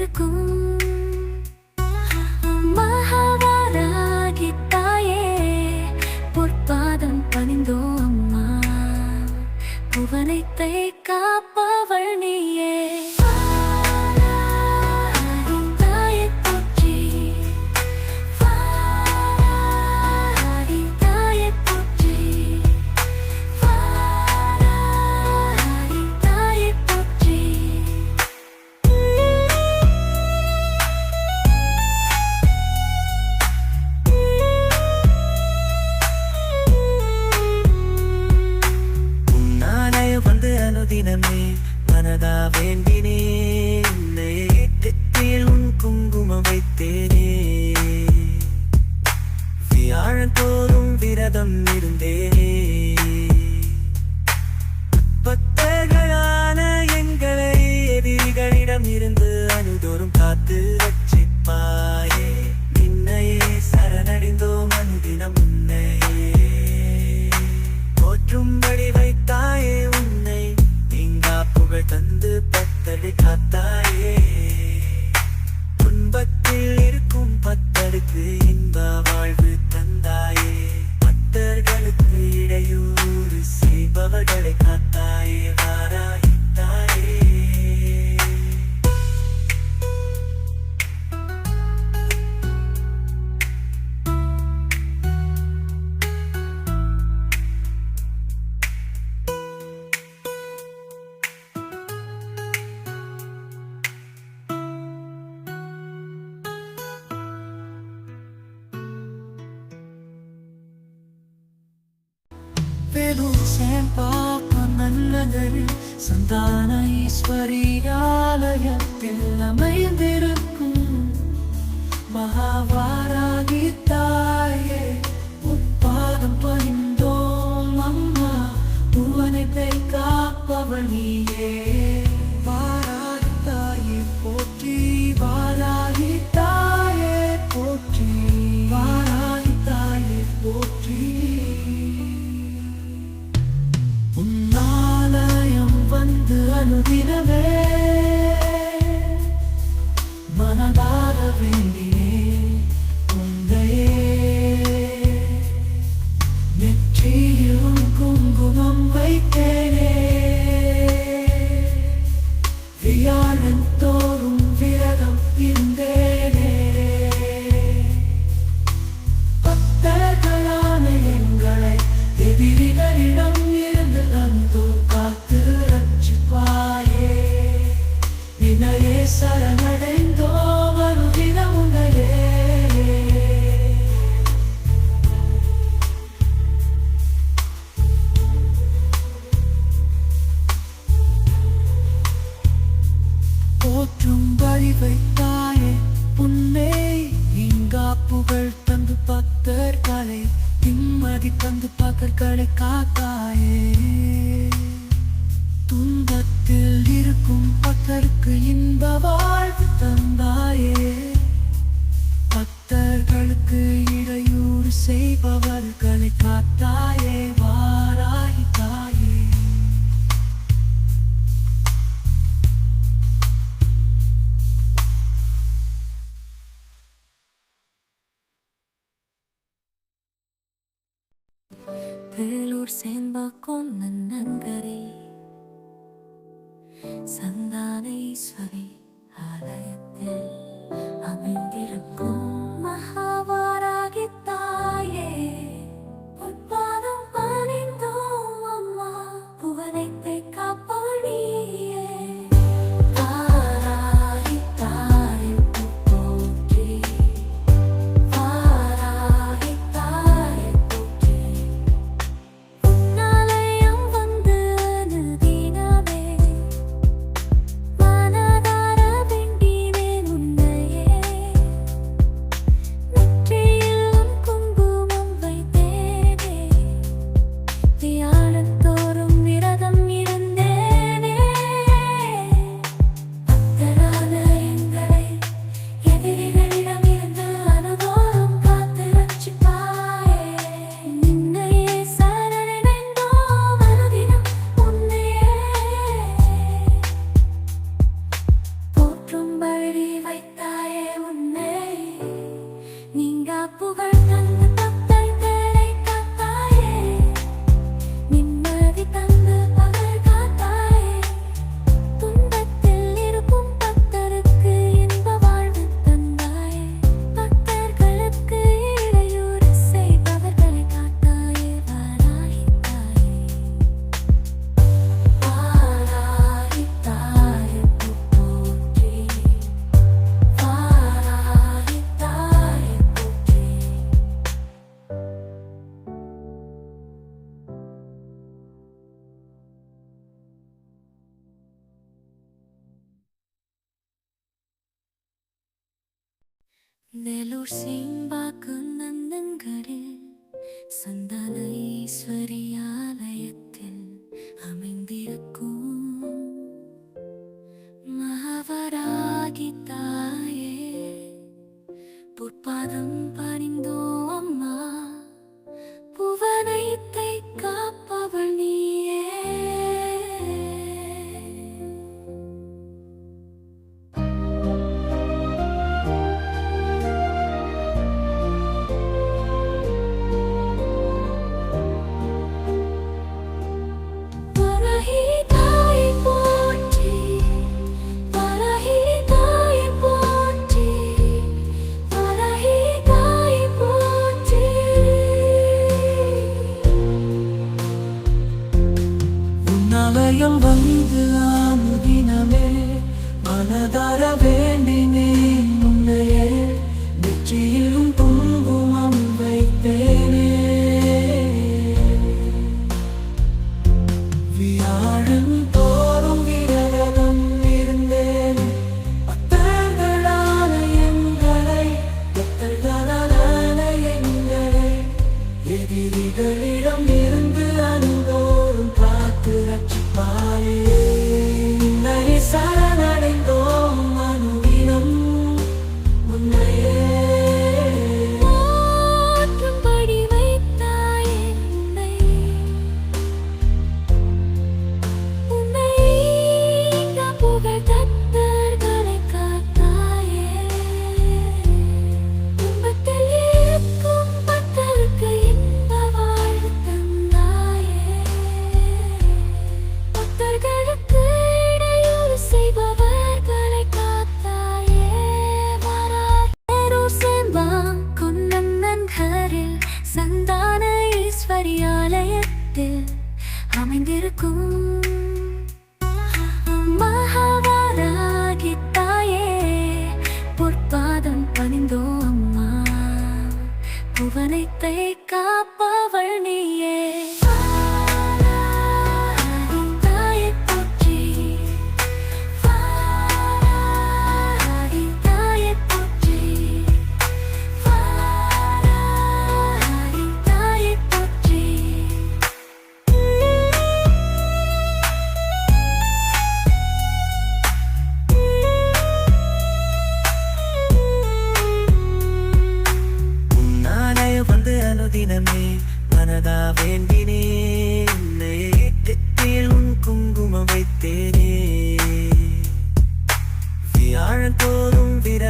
அமைந்திருக்கும் சந்தான ஈஸ்வரி ஆலயத்தில் வந்து நிம்மதி தந்து பகற்களை காத்தாயே. துன்பத்தில் இருக்கும் பக்தருக்கு இன்ப வாழ்வு தந்தாயே. பக்தர்களுக்கு இடையூறு செய்பவர் నెల్లూరు సింబాకు നന്നങ്കടിൽ സന്താന ഈശ്വരിയാലയത്തിൽ அமைந்திருக்கும் மகவராகி தாயே பொற்பாதம் பறிந்தோ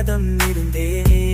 மனதம் இருந்தேனே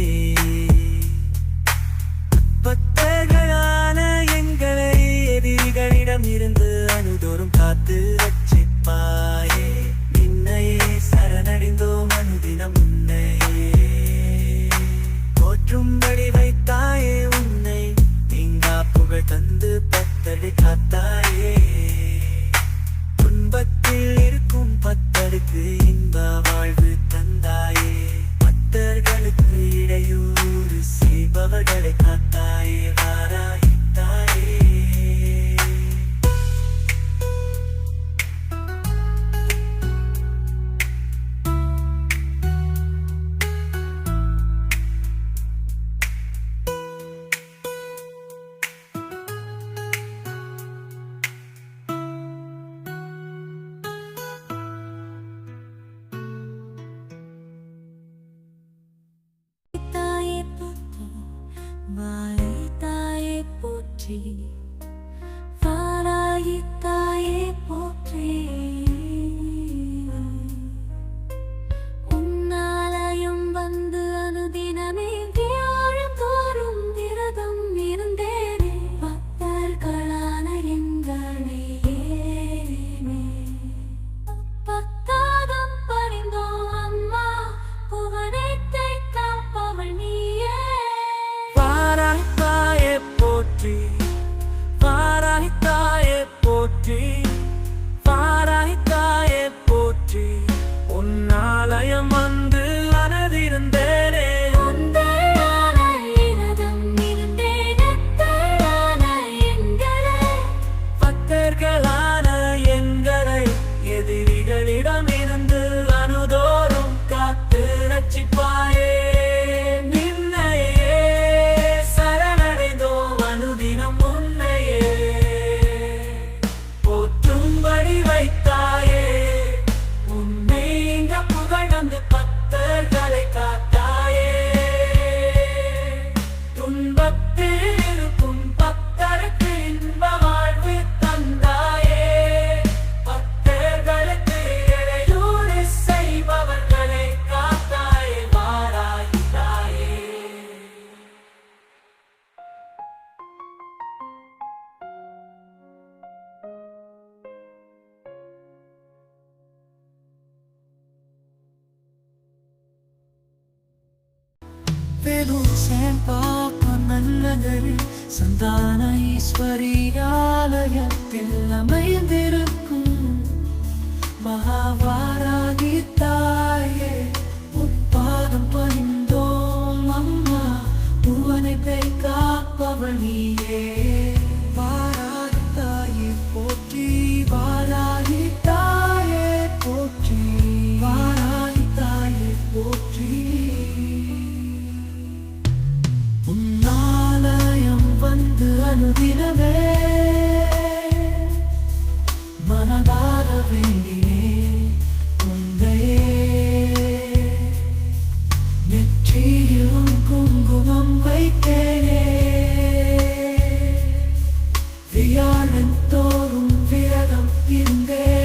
പാപ നല്ലതരിൽ സന്താന ഈശ്വരിയാലയത്തിൽ அமைந்திருக்கும் மகாவாராகி தாயே உட்பாதம் பணிந்தோம் அம்மா பூவனை பெய் காப்பவனியே காணன் தோறும் விரதம் இருந்தேன்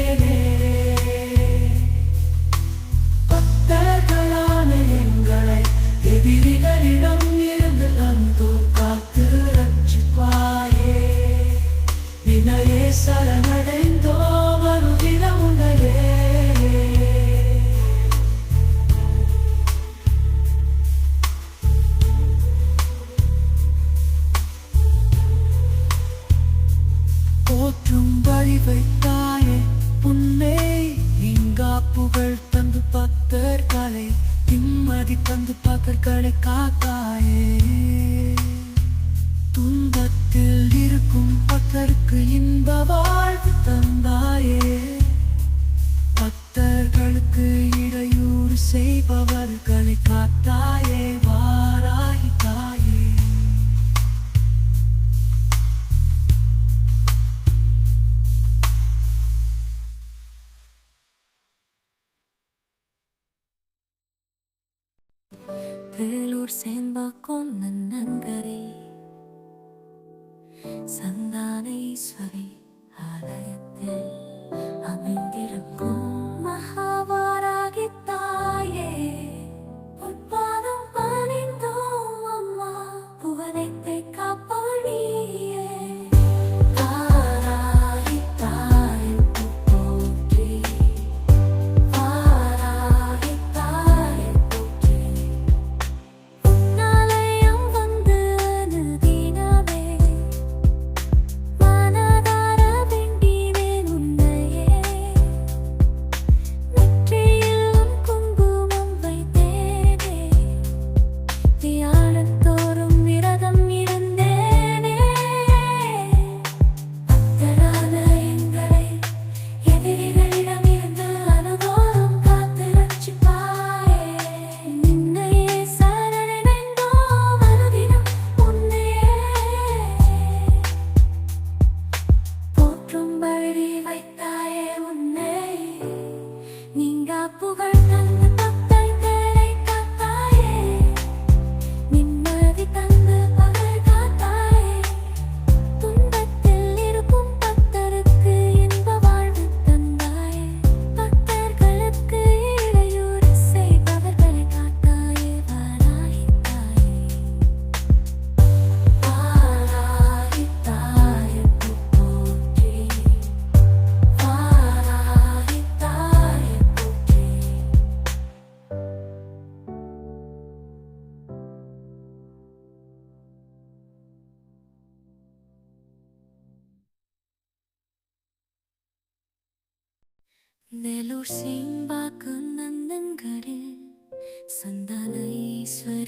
내路行吧，更难能可得，三大的一岁。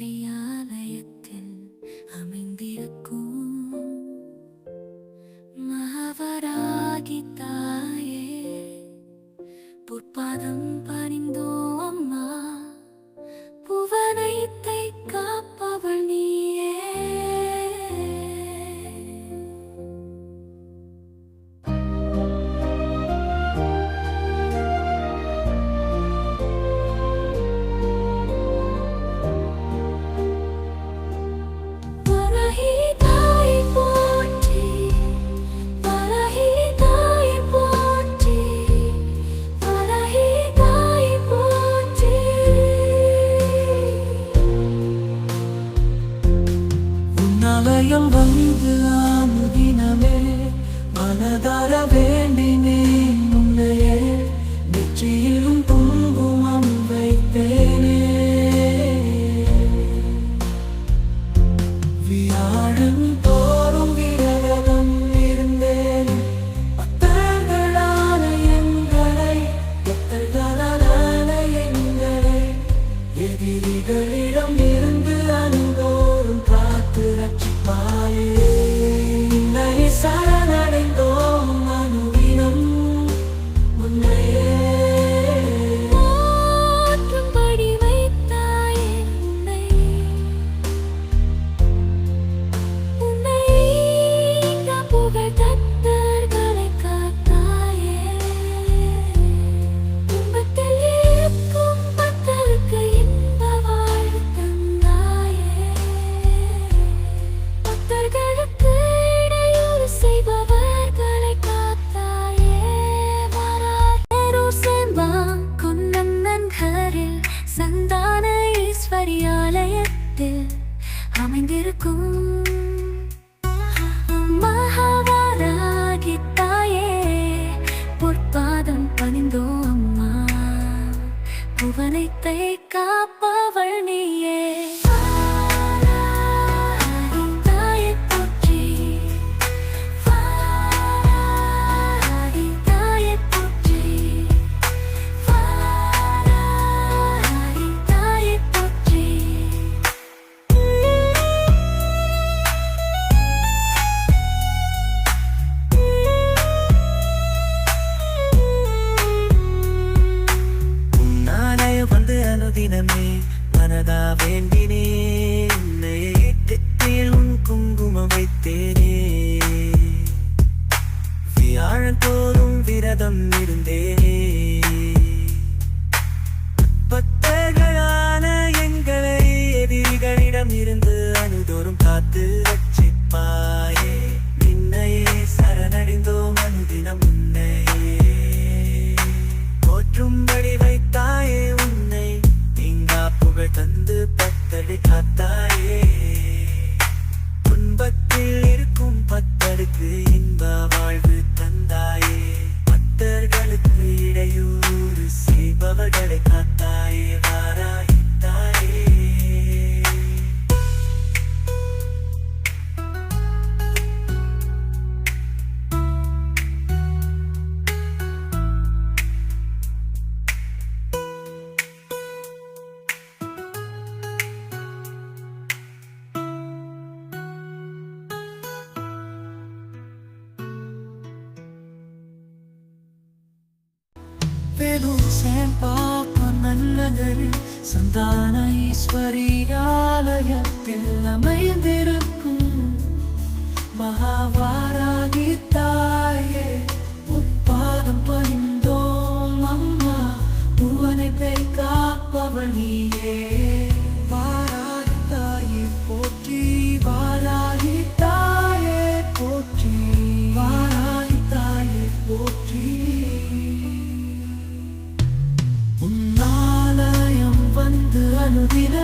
படி வைத்தாயே உன்னை. நீங்கா புகழ் தந்து பத்தடி காத்தாயே.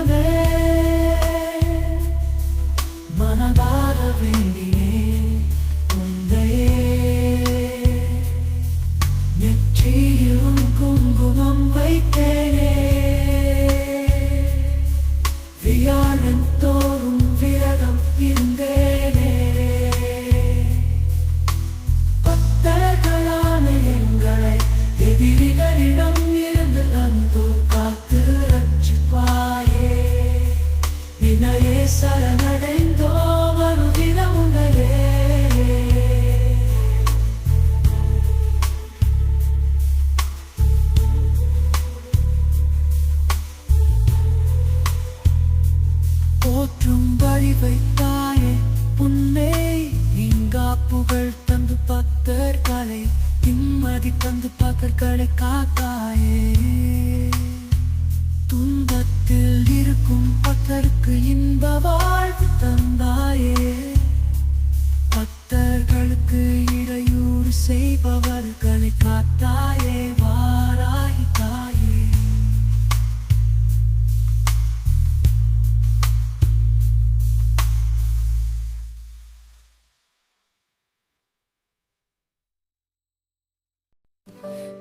never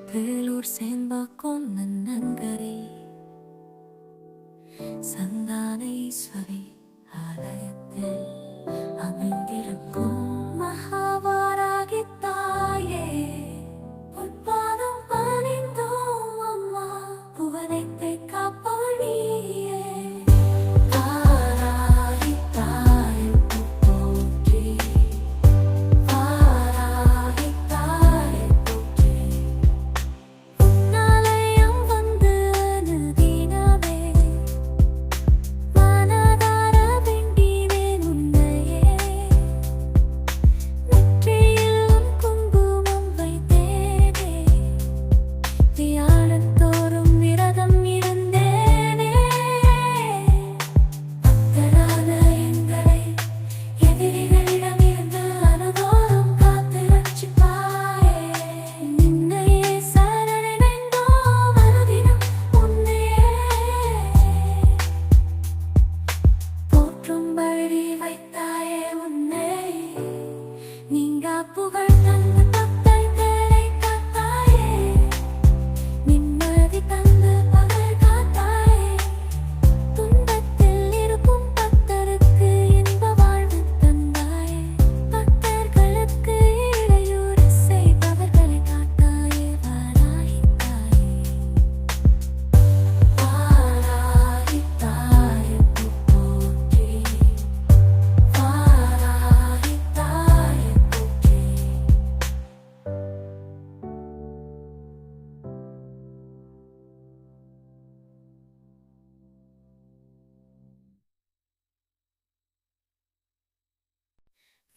வேலூர் சேம்பாக்கம் நன்னங்கரை சந்தானேஸ்வரி ஆலயத்தில் அமைந்திருக்கும்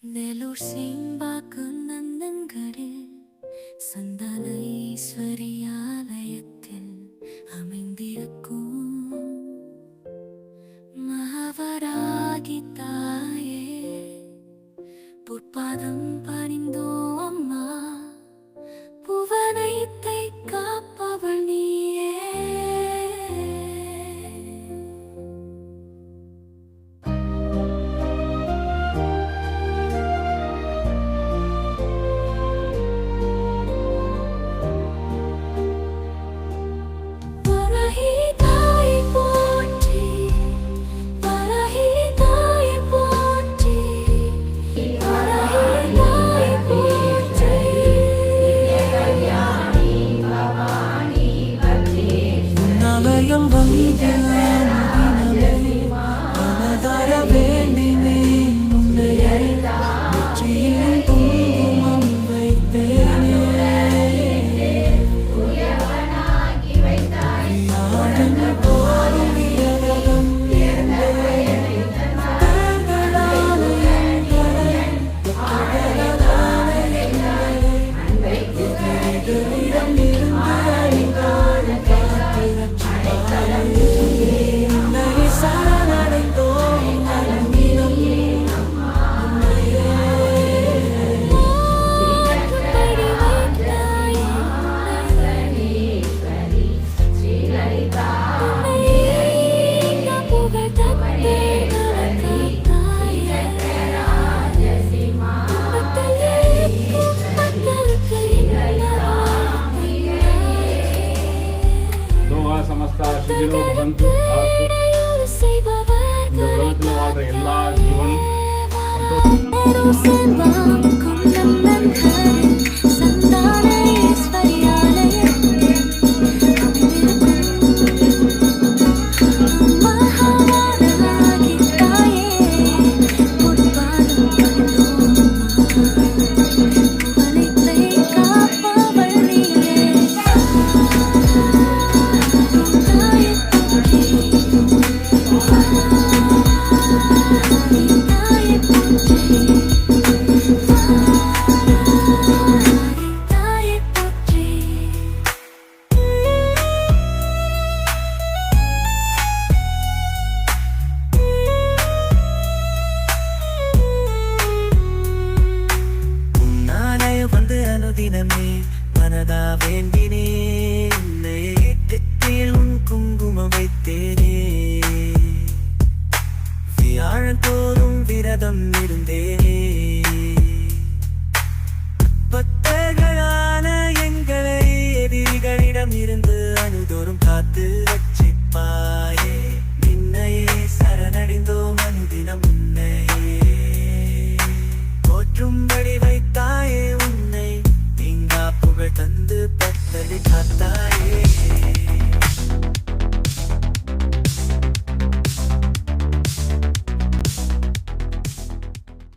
ನೆಲೂರ್ ಸಿಂಬಾಕು ನನ್ನಂಗಡೆ ಸಂದಾನ ಈಶ್ವರಿಯ I'm